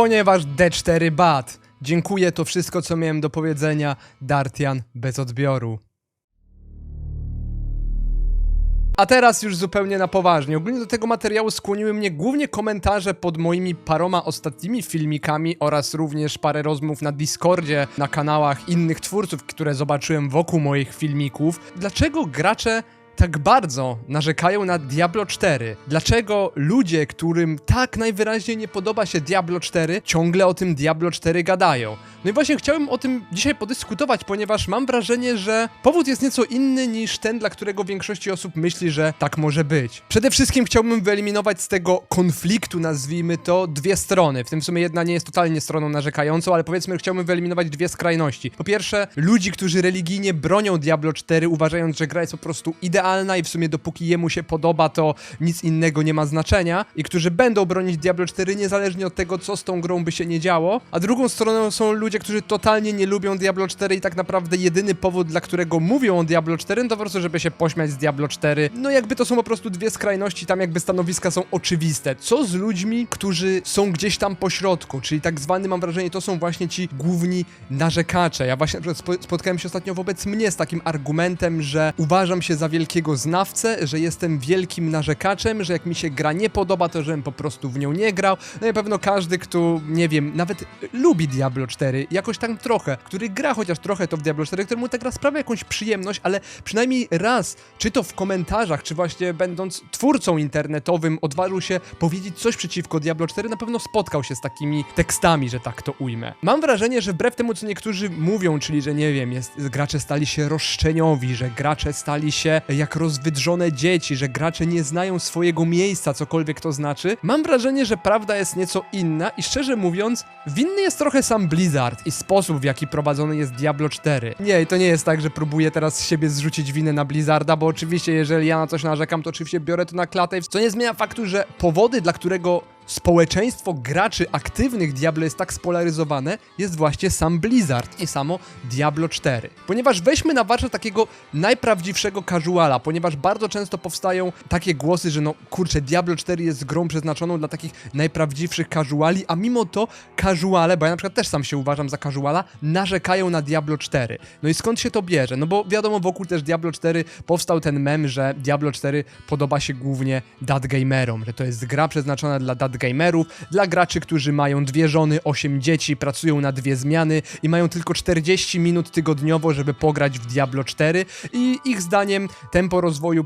ponieważ D4 bad. Dziękuję, to wszystko, co miałem do powiedzenia. Dartian bez odbioru. A teraz już zupełnie na poważnie. Ogólnie do tego materiału skłoniły mnie głównie komentarze pod moimi paroma ostatnimi filmikami oraz również parę rozmów na Discordzie, na kanałach innych twórców, które zobaczyłem wokół moich filmików. Dlaczego gracze tak bardzo narzekają na Diablo 4? Dlaczego ludzie, którym tak najwyraźniej nie podoba się Diablo 4, ciągle o tym Diablo 4 gadają? No i właśnie chciałem o tym dzisiaj podyskutować, ponieważ mam wrażenie, że powód jest nieco inny niż ten, dla którego większości osób myśli, że tak może być. Przede wszystkim chciałbym wyeliminować z tego konfliktu, nazwijmy to, dwie strony. W tym w sumie jedna nie jest totalnie stroną narzekającą, ale powiedzmy, chciałbym wyeliminować dwie skrajności. Po pierwsze, ludzi, którzy religijnie bronią Diablo 4, uważając, że gra jest po prostu idealna i w sumie dopóki jemu się podoba, to nic innego nie ma znaczenia i którzy będą bronić Diablo 4 niezależnie od tego, co z tą grą by się nie działo. A drugą stroną są ludzie, którzy totalnie nie lubią Diablo 4 i tak naprawdę jedyny powód, dla którego mówią o Diablo 4, no to po prostu, żeby się pośmiać z Diablo 4. No jakby to są po prostu dwie skrajności, tam jakby stanowiska są oczywiste. Co z ludźmi, którzy są gdzieś tam po środku, czyli tak zwany, mam wrażenie, to są właśnie ci główni narzekacze. Ja właśnie spotkałem się ostatnio wobec mnie z takim argumentem, że uważam się za wielkiego znawcę, że jestem wielkim narzekaczem, że jak mi się gra nie podoba, to żebym po prostu w nią nie grał. No i pewno każdy, kto, nie wiem, nawet lubi Diablo 4, jakoś tam trochę, który gra chociaż trochę to w Diablo 4, któremu ta gra sprawia jakąś przyjemność, ale przynajmniej raz, czy to w komentarzach, czy właśnie będąc twórcą internetowym, odważył się powiedzieć coś przeciwko Diablo 4, na pewno spotkał się z takimi tekstami, że tak to ujmę. Mam wrażenie, że wbrew temu, co niektórzy mówią, czyli że nie wiem, jest, gracze stali się roszczeniowi, że gracze stali się jak rozwydrzone dzieci, że gracze nie znają swojego miejsca, cokolwiek to znaczy, mam wrażenie, że prawda jest nieco inna i szczerze mówiąc, winny jest trochę sam Blizzard i sposób, w jaki prowadzony jest Diablo 4. Nie, to nie jest tak, że próbuję teraz z siebie zrzucić winę na Blizzarda, bo oczywiście, jeżeli ja na coś narzekam, to oczywiście biorę to na klatę, co nie zmienia faktu, że powody, dla którego społeczeństwo graczy aktywnych Diablo jest tak spolaryzowane, jest właśnie sam Blizzard i samo Diablo 4. Ponieważ weźmy na warsztat takiego najprawdziwszego casuala, ponieważ bardzo często powstają takie głosy, że no kurczę, Diablo 4 jest grą przeznaczoną dla takich najprawdziwszych casuali, a mimo to casuale, bo ja na przykład też sam się uważam za casuala, narzekają na Diablo 4. No i skąd się to bierze? No bo wiadomo, wokół też Diablo 4 powstał ten mem, że Diablo 4 podoba się głównie dat gamerom, że to jest gra przeznaczona dla dat gamerów, dla graczy, którzy mają dwie żony, 8 dzieci, pracują na dwie zmiany i mają tylko 40 minut tygodniowo, żeby pograć w Diablo 4 i ich zdaniem tempo rozwoju,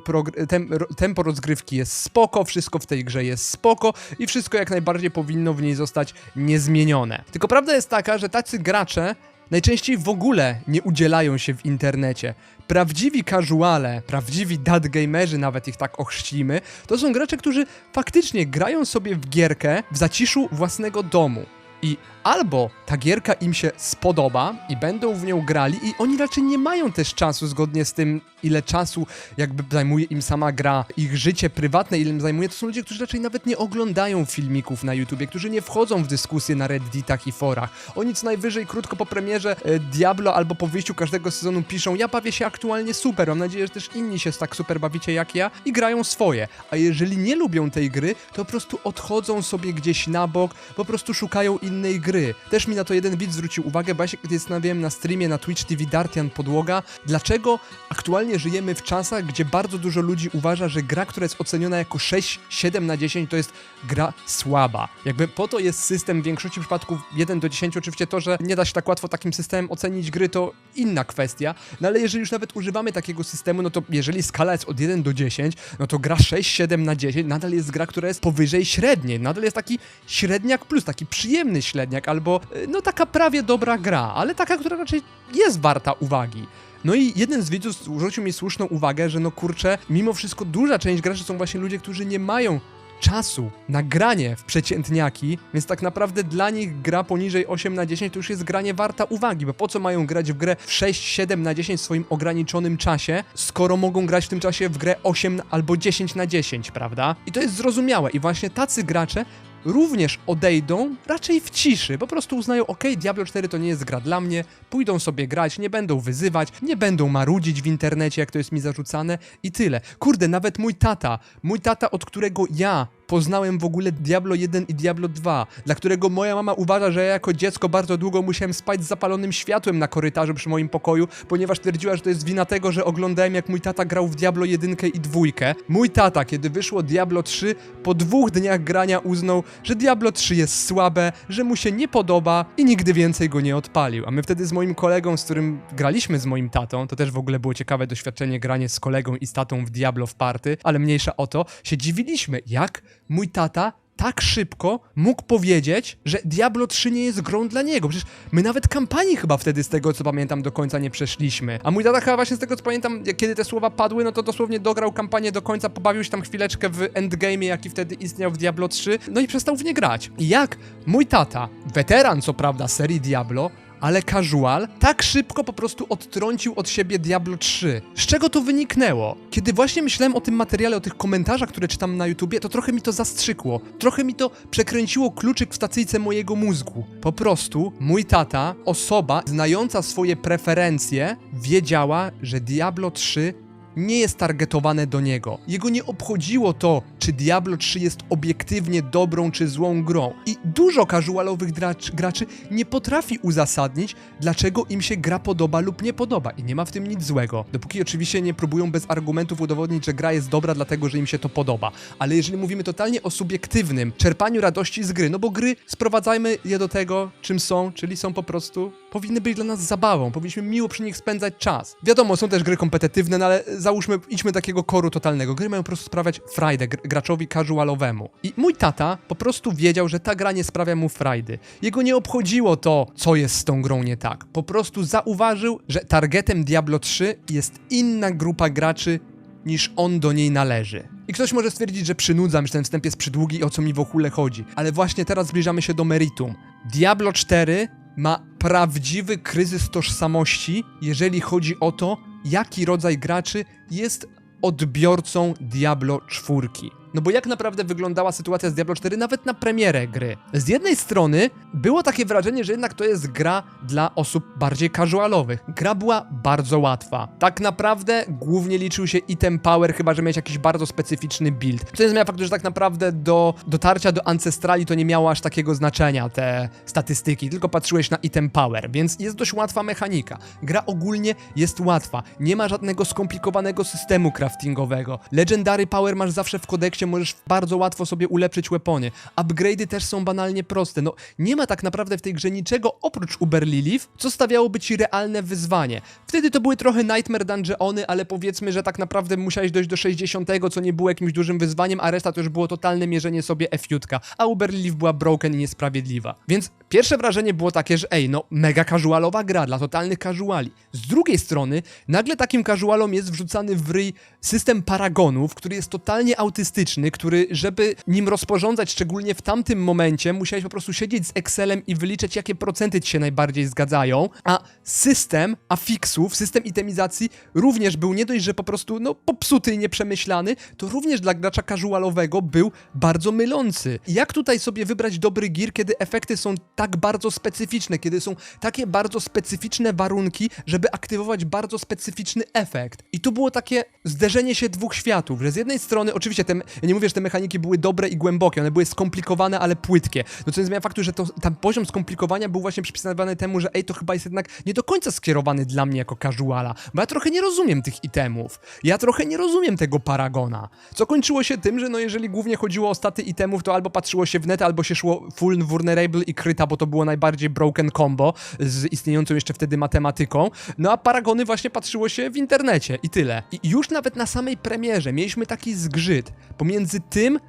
tem- tempo rozgrywki jest spoko, wszystko w tej grze jest spoko i wszystko jak najbardziej powinno w niej zostać niezmienione. Tylko prawda jest taka, że tacy gracze najczęściej w ogóle nie udzielają się w internecie. Prawdziwi casuale, prawdziwi dad gamerzy, nawet ich tak ochrzcimy, to są gracze, którzy faktycznie grają sobie w gierkę w zaciszu własnego domu. I albo ta gierka im się spodoba i będą w nią grali i oni raczej nie mają też czasu zgodnie z tym, ile czasu jakby zajmuje im sama gra, ich życie prywatne, ile im zajmuje, to są ludzie, którzy raczej nawet nie oglądają filmików na YouTubie, którzy nie wchodzą w dyskusje na Redditach i forach. Oni co najwyżej krótko po premierze e, Diablo albo po wyjściu każdego sezonu piszą, ja bawię się aktualnie super, mam nadzieję, że też inni się tak super bawicie jak ja i grają swoje. A jeżeli nie lubią tej gry, to po prostu odchodzą sobie gdzieś na bok, po prostu szukają innej gry. Też mi na to jeden widz zwrócił uwagę, bo ja się kiedyś zastanawiałem na streamie na Twitch TV Dartian Podłoga, dlaczego aktualnie żyjemy w czasach, gdzie bardzo dużo ludzi uważa, że gra, która jest oceniona jako 6, 7 na 10 to jest gra słaba. Jakby po to jest system w większości przypadków 1 do 10, oczywiście to, że nie da się tak łatwo takim systemem ocenić gry to inna kwestia, no ale jeżeli już nawet używamy takiego systemu, no to jeżeli skala jest od 1 do 10, no to gra 6, 7 na 10 nadal jest gra, która jest powyżej średniej, nadal jest taki średniak plus, taki przyjemny średniak, albo y, no taka prawie dobra gra, ale taka, która raczej jest warta uwagi. No i jeden z widzów zwrócił mi słuszną uwagę, że no kurczę, mimo wszystko duża część graczy są właśnie ludzie, którzy nie mają czasu na granie w przeciętniaki, więc tak naprawdę dla nich gra poniżej 8 na 10 to już jest granie warta uwagi, bo po co mają grać w grę 6, 7 na 10 w swoim ograniczonym czasie, skoro mogą grać w tym czasie w grę 8 albo 10 na 10, prawda? I to jest zrozumiałe i właśnie tacy gracze również odejdą raczej w ciszy. Po prostu uznają, ok, Diablo 4 to nie jest gra dla mnie, pójdą sobie grać, nie będą wyzywać, nie będą marudzić w internecie, jak to jest mi zarzucane i tyle. Kurde, nawet mój tata, mój tata, od którego ja poznałem w ogóle Diablo 1 i Diablo 2, dla którego moja mama uważa, że ja jako dziecko bardzo długo musiałem spać z zapalonym światłem na korytarzu przy moim pokoju, ponieważ twierdziła, że to jest wina tego, że oglądałem jak mój tata grał w Diablo 1 i 2. Mój tata, kiedy wyszło Diablo 3, po dwóch dniach grania uznał, że Diablo 3 jest słabe, że mu się nie podoba i nigdy więcej go nie odpalił. A my wtedy z moim kolegą, z którym graliśmy z moim tatą, to też w ogóle było ciekawe doświadczenie granie z kolegą i z tatą w Diablo w party, ale mniejsza o to, się dziwiliśmy, jak mój tata tak szybko mógł powiedzieć, że Diablo 3 nie jest grą dla niego. Przecież my nawet kampanii chyba wtedy, z tego co pamiętam, do końca nie przeszliśmy. A mój tata chyba właśnie z tego co pamiętam, kiedy te słowa padły, no to dosłownie dograł kampanię do końca, pobawił się tam chwileczkę w endgame, jaki wtedy istniał w Diablo 3, no i przestał w nie grać. I jak mój tata, weteran co prawda serii Diablo, ale casual tak szybko po prostu odtrącił od siebie Diablo 3. Z czego to wyniknęło? Kiedy właśnie myślałem o tym materiale, o tych komentarzach, które czytam na YouTubie, to trochę mi to zastrzykło. Trochę mi to przekręciło kluczyk w stacyjce mojego mózgu. Po prostu mój tata, osoba znająca swoje preferencje, wiedziała, że Diablo 3 nie jest targetowane do niego. Jego nie obchodziło to, czy Diablo 3 jest obiektywnie dobrą czy złą grą. I dużo casualowych gracz, graczy nie potrafi uzasadnić, dlaczego im się gra podoba lub nie podoba. I nie ma w tym nic złego. Dopóki oczywiście nie próbują bez argumentów udowodnić, że gra jest dobra, dlatego że im się to podoba. Ale jeżeli mówimy totalnie o subiektywnym czerpaniu radości z gry, no bo gry sprowadzajmy je do tego, czym są, czyli są po prostu powinny być dla nas zabawą, powinniśmy miło przy nich spędzać czas. Wiadomo, są też gry kompetytywne, no ale załóżmy, idźmy takiego koru totalnego. Gry mają po prostu sprawiać frajdę gr- graczowi casualowemu. I mój tata po prostu wiedział, że ta gra nie sprawia mu frajdy. Jego nie obchodziło to, co jest z tą grą nie tak. Po prostu zauważył, że targetem Diablo 3 jest inna grupa graczy niż on do niej należy. I ktoś może stwierdzić, że przynudzam, że ten wstęp jest przydługi i o co mi w ogóle chodzi. Ale właśnie teraz zbliżamy się do meritum. Diablo 4 ma prawdziwy kryzys tożsamości, jeżeli chodzi o to, jaki rodzaj graczy jest odbiorcą Diablo 4. No bo jak naprawdę wyglądała sytuacja z Diablo 4 nawet na premierę gry? Z jednej strony było takie wrażenie, że jednak to jest gra dla osób bardziej casualowych. Gra była bardzo łatwa. Tak naprawdę głównie liczył się item power, chyba że miałeś jakiś bardzo specyficzny build. Co nie zmienia faktu, że tak naprawdę do dotarcia do Ancestrali to nie miało aż takiego znaczenia te statystyki, tylko patrzyłeś na item power, więc jest dość łatwa mechanika. Gra ogólnie jest łatwa. Nie ma żadnego skomplikowanego systemu craftingowego. Legendary power masz zawsze w kodeksie, możesz bardzo łatwo sobie ulepszyć weapony. Upgrade'y też są banalnie proste. No, nie ma tak naprawdę w tej grze niczego oprócz Uber Lilith, co stawiałoby ci realne wyzwanie. Wtedy to były trochę Nightmare Dungeony, ale powiedzmy, że tak naprawdę musiałeś dojść do 60, co nie było jakimś dużym wyzwaniem, a reszta to już było totalne mierzenie sobie F-jutka, a Uber Lilith była broken i niesprawiedliwa. Więc pierwsze wrażenie było takie, że ej, no mega casualowa gra dla totalnych casuali. Z drugiej strony, nagle takim casualom jest wrzucany w ryj system paragonów, który jest totalnie autystyczny, który, żeby nim rozporządzać, szczególnie w tamtym momencie, musiałeś po prostu siedzieć z Excelem i wyliczyć, jakie procenty ci się najbardziej zgadzają, a system afiksów, system itemizacji również był nie dość, że po prostu no, popsuty i nieprzemyślany, to również dla gracza casualowego był bardzo mylący. Jak tutaj sobie wybrać dobry gear, kiedy efekty są tak bardzo specyficzne, kiedy są takie bardzo specyficzne warunki, żeby aktywować bardzo specyficzny efekt. I tu było takie zderzenie się dwóch światów, że z jednej strony, oczywiście te, ja nie mówię, że te mechaniki były dobre i głębokie, one były skomplikowane, ale płytkie. No co nie zmienia faktu, że to, tam poziom skomplikowania był właśnie przypisywany temu, że ej, to chyba jest jednak nie do końca skierowany dla mnie jako casuala, bo ja trochę nie rozumiem tych itemów. Ja trochę nie rozumiem tego paragona. Co kończyło się tym, że no jeżeli głównie chodziło o staty itemów, to albo patrzyło się w net, albo się szło full vulnerable i kryta, bo to było najbardziej broken combo z istniejącą jeszcze wtedy matematyką. No a paragony właśnie patrzyło się w internecie i tyle. I już nawet na samej premierze mieliśmy taki zgrzyt pomiędzy tym,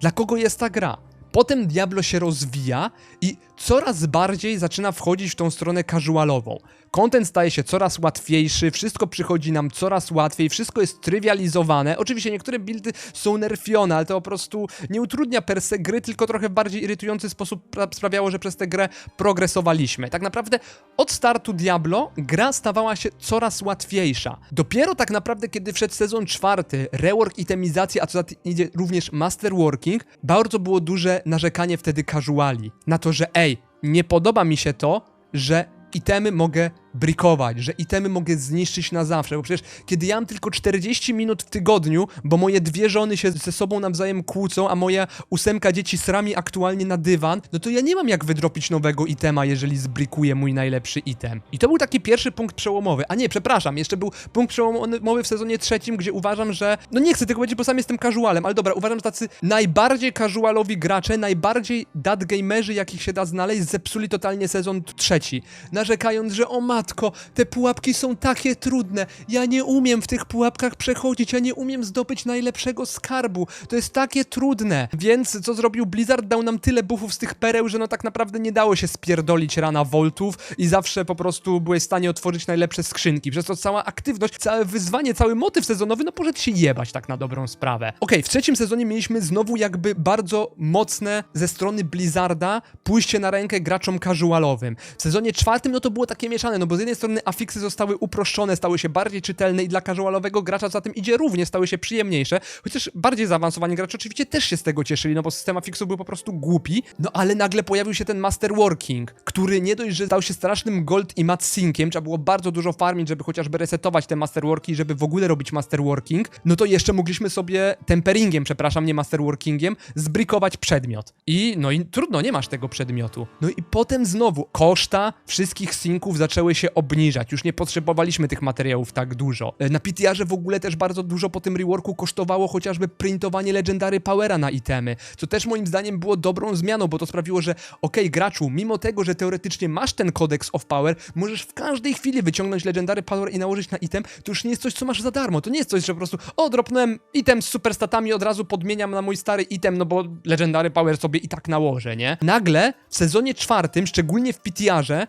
dla kogo jest ta gra. Potem Diablo się rozwija i coraz bardziej zaczyna wchodzić w tą stronę casualową. Content staje się coraz łatwiejszy, wszystko przychodzi nam coraz łatwiej, wszystko jest trywializowane. Oczywiście niektóre buildy są nerfione, ale to po prostu nie utrudnia per se gry, tylko trochę w bardziej irytujący sposób pra- sprawiało, że przez tę grę progresowaliśmy. Tak naprawdę od startu Diablo gra stawała się coraz łatwiejsza. Dopiero tak naprawdę, kiedy wszedł sezon czwarty, rework itemizacji, a co za tym idzie również masterworking, bardzo było duże narzekanie wtedy casuali na to, że ej, nie podoba mi się to, że itemy mogę brikować, że itemy mogę zniszczyć na zawsze, bo przecież kiedy ja mam tylko 40 minut w tygodniu, bo moje dwie żony się ze sobą nawzajem kłócą, a moja ósemka dzieci srami aktualnie na dywan, no to ja nie mam jak wydropić nowego itema, jeżeli zbrikuję mój najlepszy item. I to był taki pierwszy punkt przełomowy. A nie, przepraszam, jeszcze był punkt przełomowy w sezonie trzecim, gdzie uważam, że... No nie chcę tego powiedzieć, bo sam jestem casualem, ale dobra, uważam, że tacy najbardziej casualowi gracze, najbardziej dat gamerzy, jakich się da znaleźć, zepsuli totalnie sezon trzeci. Narzekając, że o matko, te pułapki są takie trudne, ja nie umiem w tych pułapkach przechodzić, ja nie umiem zdobyć najlepszego skarbu, to jest takie trudne. Więc co zrobił Blizzard? Dał nam tyle buffów z tych pereł, że no tak naprawdę nie dało się spierdolić rana voltów i zawsze po prostu byłeś w stanie otworzyć najlepsze skrzynki. Przez to cała aktywność, całe wyzwanie, cały motyw sezonowy, no poszedł się jebać tak na dobrą sprawę. Okej, w trzecim sezonie mieliśmy znowu jakby bardzo mocne ze strony Blizzarda pójście na rękę graczom casualowym. W sezonie czwartym no to było takie mieszane, no bo z jednej strony afiksy zostały uproszczone, stały się bardziej czytelne i dla casualowego gracza za tym idzie również, stały się przyjemniejsze, chociaż bardziej zaawansowani gracze oczywiście też się z tego cieszyli, no bo system afiksów był po prostu głupi, no ale nagle pojawił się ten masterworking, który nie dość, że stał się strasznym gold i mat synkiem, trzeba było bardzo dużo farmić, żeby chociażby resetować te masterworki, żeby w ogóle robić masterworking, no to jeszcze mogliśmy sobie temperingiem, przepraszam, nie masterworkingiem, zbrikować przedmiot. I no i trudno, nie masz tego przedmiotu. No i potem znowu koszta wszystkich synków zaczęły się obniżać, już nie potrzebowaliśmy tych materiałów tak dużo. E, Na PTR-ze w ogóle też bardzo dużo po tym reworku kosztowało chociażby printowanie Legendary Powera na itemy, co też moim zdaniem było dobrą zmianą, bo to sprawiło, że okej, graczu, mimo tego, że teoretycznie masz ten Codex of Power, możesz w każdej chwili wyciągnąć Legendary Power i nałożyć na item, to już nie jest coś, co masz za darmo, to nie jest coś, że po prostu, o, dropnąłem item z superstatami, od razu podmieniam na mój stary item, no bo Legendary Power sobie i tak nałożę, nie? Nagle w sezonie czwartym, szczególnie w PTR-ze,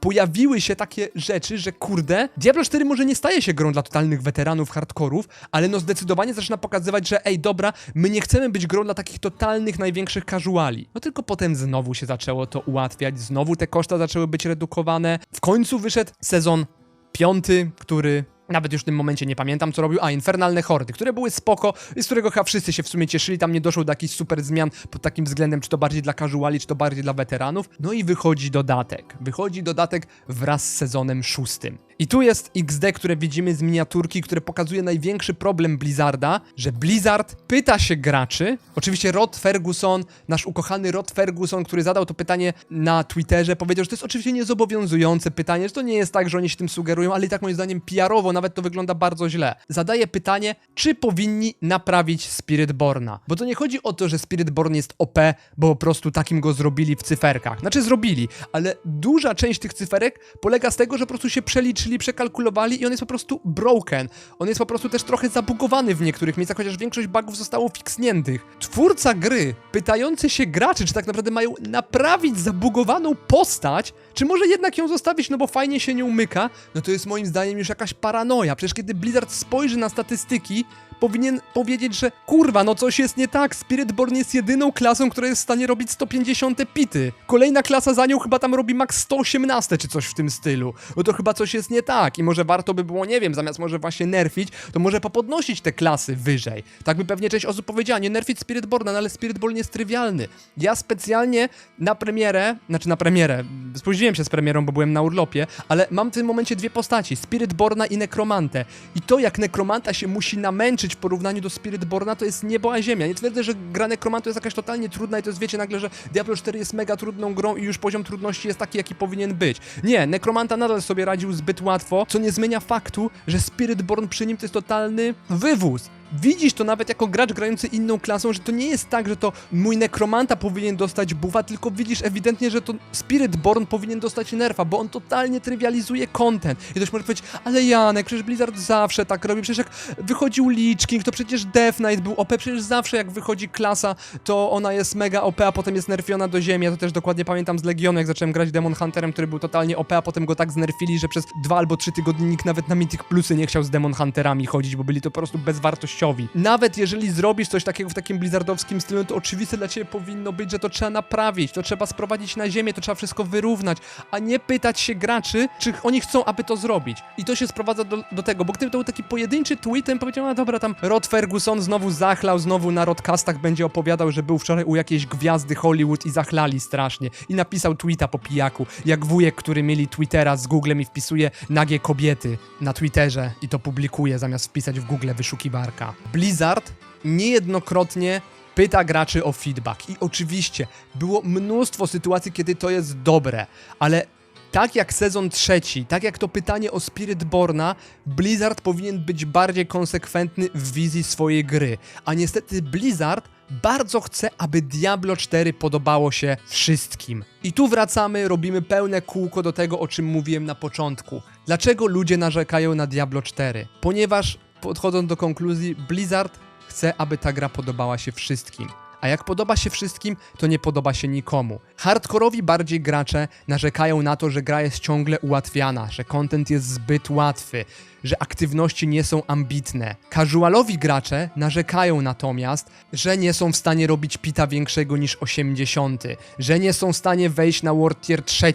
pojawiły się takie rzeczy, że kurde, Diablo 4 może nie staje się grą dla totalnych weteranów, hardkorów, ale no zdecydowanie zaczyna pokazywać, że ej, dobra, my nie chcemy być grą dla takich totalnych, największych casuali. No tylko potem znowu się zaczęło to ułatwiać, znowu te koszta zaczęły być redukowane. W końcu wyszedł sezon piąty, który nawet już w tym momencie nie pamiętam, co robił. A, Infernalne Hordy, które były spoko z którego chyba wszyscy się w sumie cieszyli. Tam nie doszło do jakichś super zmian pod takim względem, czy to bardziej dla casuali, czy to bardziej dla weteranów. No i wychodzi dodatek. Wychodzi dodatek wraz z sezonem szóstym. I tu jest XD, które widzimy z miniaturki, które pokazuje największy problem Blizzarda, że Blizzard pyta się graczy, oczywiście Rod Ferguson, nasz ukochany Rod Ferguson, który zadał to pytanie na Twitterze, powiedział, że to jest oczywiście niezobowiązujące pytanie, że to nie jest tak, że oni się tym sugerują, ale i tak moim zdaniem PR-owo nawet to wygląda bardzo źle. Zadaje pytanie, czy powinni naprawić Spiritborna. Bo to nie chodzi o to, że Spiritborn jest OP, bo po prostu takim go zrobili w cyferkach. Znaczy zrobili, ale duża część tych cyferek polega z tego, że po prostu się przeliczyli, przekalkulowali i on jest po prostu broken. On jest po prostu też trochę zabugowany w niektórych miejscach, chociaż większość bugów zostało fiksniętych. Twórca gry, pytający się graczy, czy tak naprawdę mają naprawić zabugowaną postać, czy może jednak ją zostawić, no bo fajnie się nie umyka, no to jest moim zdaniem już jakaś paranoja. Przecież kiedy Blizzard spojrzy na statystyki, powinien powiedzieć, że kurwa, no coś jest nie tak. Spiritborn jest jedyną klasą, która jest w stanie robić 150 pity. Kolejna klasa za nią chyba tam robi max 118 czy coś w tym stylu. No to chyba coś jest nie tak i może warto by było, nie wiem, zamiast może właśnie nerfić, to może popodnosić te klasy wyżej. Tak by pewnie część osób powiedziała, nie nerfić Spiritborna, no ale Spiritborn jest trywialny. Ja specjalnie na premierę, znaczy na premierę, spóźniłem się z premierą, bo byłem na urlopie, ale mam w tym momencie dwie postaci, Spiritborna i Nekromantę. I to jak Nekromanta się musi namęczyć w porównaniu do Spiritborna, to jest niebo a ziemia. Nie twierdzę, że gra Nekromantu jest jakaś totalnie trudna i to jest, wiecie, nagle, że Diablo 4 jest mega trudną grą i już poziom trudności jest taki, jaki powinien być. Nie, Nekromanta nadal sobie radził zbyt łatwo, co nie zmienia faktu, że Spiritborn przy nim to jest totalny wywóz. Widzisz to nawet jako gracz grający inną klasą, że to nie jest tak, że to mój nekromanta powinien dostać buffa, tylko widzisz ewidentnie, że to Spiritborn powinien dostać nerfa, bo on totalnie trywializuje content. I ktoś może powiedzieć, ale Janek, przecież Blizzard zawsze tak robi, przecież jak wychodził Lich King, to przecież Death Knight był OP, przecież zawsze jak wychodzi klasa, to ona jest mega OP, a potem jest nerfiona do ziemi. Ja to też dokładnie pamiętam z Legionu, jak zacząłem grać Demon Hunterem, który był totalnie OP, a potem go tak znerfili, że przez dwa albo trzy tygodnie nikt nawet na Mythic Plusy nie chciał z Demon Hunterami chodzić, bo byli to po prostu bezwartościowi gościowi. Nawet jeżeli zrobisz coś takiego w takim blizzardowskim stylu, to oczywiste dla ciebie powinno być, że to trzeba naprawić, to trzeba sprowadzić na ziemię, to trzeba wszystko wyrównać, a nie pytać się graczy, czy oni chcą, aby to zrobić. I to się sprowadza do, do tego, bo gdyby to był taki pojedynczy tweet, to bym powiedział, a dobra, tam Rod Ferguson znowu zachlał, znowu na rodcastach będzie opowiadał, że był wczoraj u jakiejś gwiazdy Hollywood i zachlali strasznie. I napisał tweeta po pijaku, jak wujek, który mieli Twittera z Googlem i wpisuje nagie kobiety na Twitterze i to publikuje, zamiast wpisać w Google wyszukiwarka. Blizzard niejednokrotnie pyta graczy o feedback. I oczywiście było mnóstwo sytuacji, kiedy to jest dobre, ale tak jak sezon trzeci, tak jak to pytanie o Spiritborna, Blizzard powinien być bardziej konsekwentny w wizji swojej gry. A niestety Blizzard bardzo chce, aby Diablo 4 podobało się wszystkim. I tu wracamy, robimy pełne kółko do tego, o czym mówiłem na początku. Dlaczego ludzie narzekają na Diablo 4? Ponieważ, podchodząc do konkluzji, Blizzard chce, aby ta gra podobała się wszystkim. A jak podoba się wszystkim, to nie podoba się nikomu. Hardkorowi bardziej gracze narzekają na to, że gra jest ciągle ułatwiana, że content jest zbyt łatwy, że aktywności nie są ambitne. Casualowi gracze narzekają natomiast, że nie są w stanie robić pita większego niż 80, że nie są w stanie wejść na World Tier 3,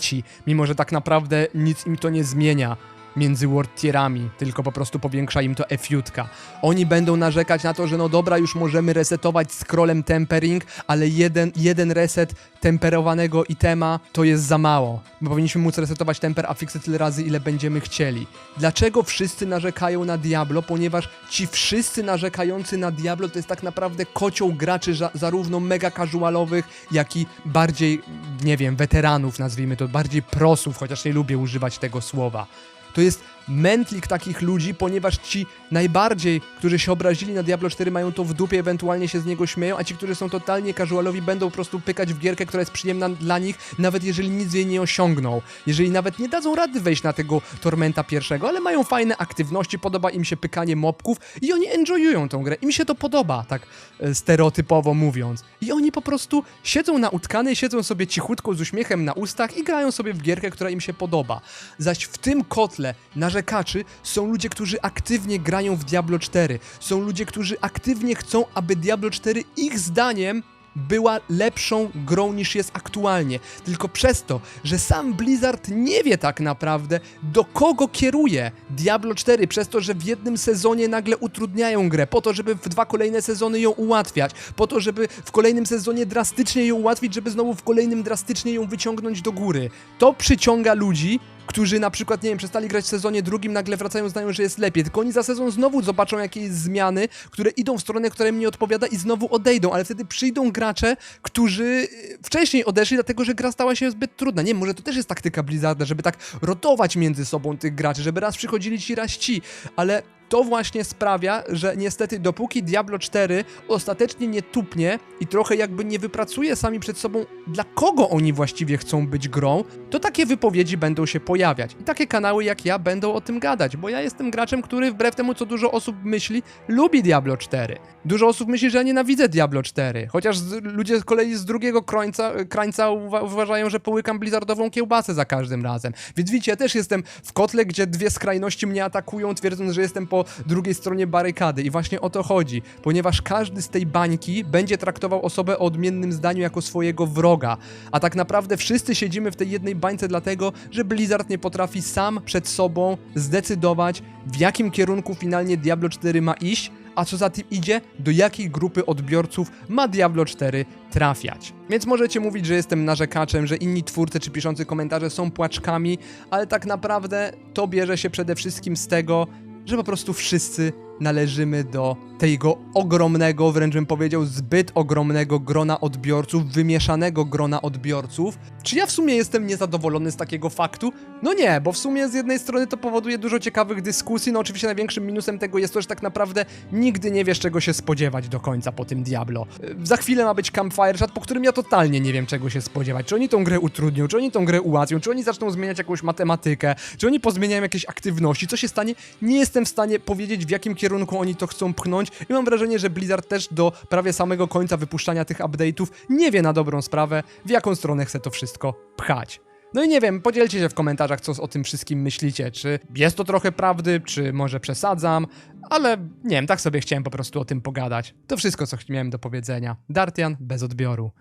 mimo że tak naprawdę nic im to nie zmienia między world tierami, tylko po prostu powiększa im to F-jutka. Oni będą narzekać na to, że no dobra, już możemy resetować scrollem tempering, ale jeden, jeden reset temperowanego itema to jest za mało. Bo powinniśmy móc resetować temper afiksy tyle razy, ile będziemy chcieli. Dlaczego wszyscy narzekają na Diablo? Ponieważ ci wszyscy narzekający na Diablo to jest tak naprawdę kocioł graczy za, zarówno mega casualowych, jak i bardziej, nie wiem, weteranów nazwijmy to, bardziej prosów, chociaż nie lubię używać tego słowa. To jest mętlik takich ludzi, ponieważ ci najbardziej, którzy się obrazili na Diablo 4 mają to w dupie, ewentualnie się z niego śmieją, a ci, którzy są totalnie casualowi będą po prostu pykać w gierkę, która jest przyjemna dla nich, nawet jeżeli nic jej nie osiągną. Jeżeli nawet nie dadzą rady wejść na tego Tormenta pierwszego, ale mają fajne aktywności, podoba im się pykanie mobków i oni enjoyują tą grę. Im się to podoba, tak e, stereotypowo mówiąc. I oni po prostu siedzą na utkanej, siedzą sobie cichutko z uśmiechem na ustach i grają sobie w gierkę, która im się podoba. Zaś w tym kotle narzekaczy są ludzie, którzy aktywnie grają w Diablo 4. Są ludzie, którzy aktywnie chcą, aby Diablo 4 ich zdaniem była lepszą grą niż jest aktualnie. Tylko przez to, że sam Blizzard nie wie tak naprawdę, do kogo kieruje Diablo 4, przez to, że w jednym sezonie nagle utrudniają grę, po to, żeby w dwa kolejne sezony ją ułatwiać, po to, żeby w kolejnym sezonie drastycznie ją ułatwić, żeby znowu w kolejnym drastycznie ją wyciągnąć do góry. To przyciąga ludzi, którzy na przykład, nie wiem, przestali grać w sezonie drugim, nagle wracają, znają, że jest lepiej, tylko oni za sezon znowu zobaczą jakieś zmiany, które idą w stronę, która im nie odpowiada i znowu odejdą, ale wtedy przyjdą gracze, którzy y, wcześniej odeszli, dlatego że gra stała się zbyt trudna. Nie, może to też jest taktyka Blizzarda, żeby tak rotować między sobą tych graczy, żeby raz przychodzili ci, raz ci, ale to właśnie sprawia, że niestety dopóki Diablo 4 ostatecznie nie tupnie i trochę jakby nie wypracuje sami przed sobą, dla kogo oni właściwie chcą być grą, to takie wypowiedzi będą się pojawiać. I takie kanały jak ja będą o tym gadać, bo ja jestem graczem, który wbrew temu, co dużo osób myśli, lubi Diablo 4. Dużo osób myśli, że ja nienawidzę Diablo 4, chociaż ludzie z kolei z drugiego krańca, krańca uwa uważają, że połykam blizzardową kiełbasę za każdym razem. Więc widzicie, ja też jestem w kotle, gdzie dwie skrajności mnie atakują, twierdząc, że jestem po drugiej stronie barykady. I właśnie o to chodzi, ponieważ każdy z tej bańki będzie traktował osobę o odmiennym zdaniu jako swojego wroga. A tak naprawdę wszyscy siedzimy w tej jednej bańce dlatego, że Blizzard nie potrafi sam przed sobą zdecydować, w jakim kierunku finalnie Diablo 4 ma iść, a co za tym idzie, do jakiej grupy odbiorców ma Diablo 4 trafiać. Więc możecie mówić, że jestem narzekaczem, że inni twórcy czy piszący komentarze są płaczkami, ale tak naprawdę to bierze się przede wszystkim z tego, że po prostu wszyscy należymy do tego ogromnego, wręcz bym powiedział zbyt ogromnego grona odbiorców, wymieszanego grona odbiorców. Czy ja w sumie jestem niezadowolony z takiego faktu? No nie, bo w sumie z jednej strony to powoduje dużo ciekawych dyskusji, no oczywiście największym minusem tego jest to, że tak naprawdę nigdy nie wiesz czego się spodziewać do końca po tym Diablo. Yy, Za chwilę ma być Campfire Chat, po którym ja totalnie nie wiem czego się spodziewać. Czy oni tą grę utrudnią, czy oni tą grę ułatwią, czy oni zaczną zmieniać jakąś matematykę, czy oni pozmieniają jakieś aktywności, co się stanie? Nie jestem w stanie powiedzieć w jakim kierunku oni to chcą pchnąć i mam wrażenie, że Blizzard też do prawie samego końca wypuszczania tych update'ów nie wie na dobrą sprawę, w jaką stronę chce to wszystko pchać. No i nie wiem, podzielcie się w komentarzach, co o tym wszystkim myślicie. Czy jest to trochę prawdy, czy może przesadzam, ale nie wiem, tak sobie chciałem po prostu o tym pogadać. To wszystko, co miałem do powiedzenia. Dartian bez odbioru.